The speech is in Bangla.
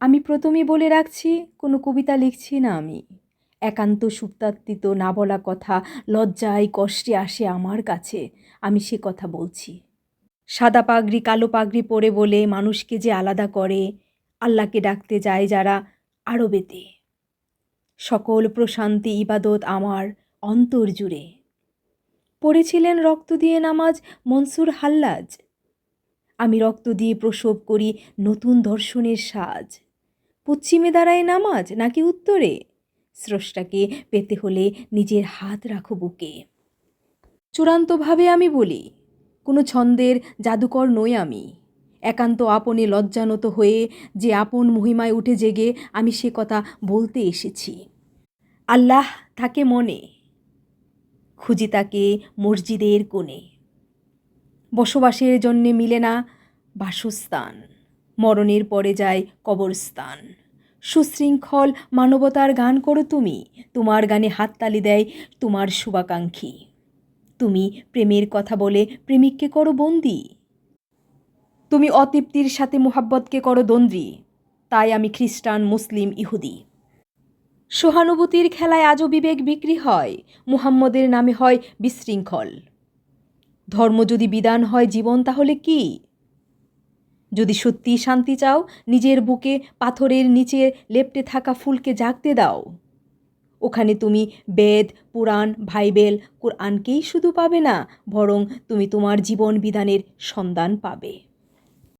আমি প্রথমেই বলে রাখছি, কোনো কবিতা লিখছি না আমি। একান্ত সুপ্তাত্মিত না বলা কথা লজ্জায় কষ্টে আসে আমার কাছে, আমি সে কথা বলছি। সাদা পাগড়ি কালো পাগড়ি পরে বলে মানুষকে যে আলাদা করে, আল্লাহকে ডাকতে যায় যারা আরবেতে। সকল প্রশান্তি, ইবাদত আমার অন্তর জুড়ে। পড়েছিলেন রক্ত দিয়ে নামাজ মনসুর হাল্লাজ। আমি রক্ত দিয়ে প্রসব করি নতুন দর্শনের সাজ। পশ্চিমে দাঁড়ায় নামাজ নাকি উত্তরে? স্রষ্টাকে পেতে হলে নিজের হাত রাখো বুকে। চূড়ান্তভাবে আমি বলি, কোনো ছন্দের জাদুকর নই আমি। একান্ত আপনে লজ্জানত হয়ে যে আপন মহিমায় উঠে জেগে আমি সে কথা বলতে এসেছি। আল্লাহ থাকে মনে, খুঁজি তাকে মসজিদের কোণে। বসবাসের জন্যে মিলে না বাসস্থান। মরণের পরে যায় কবরস্থান। সুশৃঙ্খল মানবতার গান করো তুমি, তোমার গানে হাততালি দেয় তোমার শুভাকাঙ্ক্ষী। তুমি প্রেমের কথা বলে প্রেমিককে করো বন্দি। তুমি অতৃপ্তির সাথে মোহাব্বতকে করো দ্বন্দ্বী তাই আমি খ্রিস্টান, মুসলিম, ইহুদি। সহানুভূতির খেলায় আজও বিবেক বিক্রি হয়, মুহাম্মদের নামে হয় বিশৃঙ্খল। ধর্ম যদি বিধান হয় জীবন, তাহলে কি? যদি সত্যি শান্তি চাও, নিজের বুকে পাথরের নিচে লেপটে থাকা ফুলকে জাগতে দাও। ওখানে তুমি বেদ, পুরাণ ভাইবেল কোরআনকেই শুধু পাবে না, বরং তুমি তোমার জীবন বিধানের সন্ধান পাবে।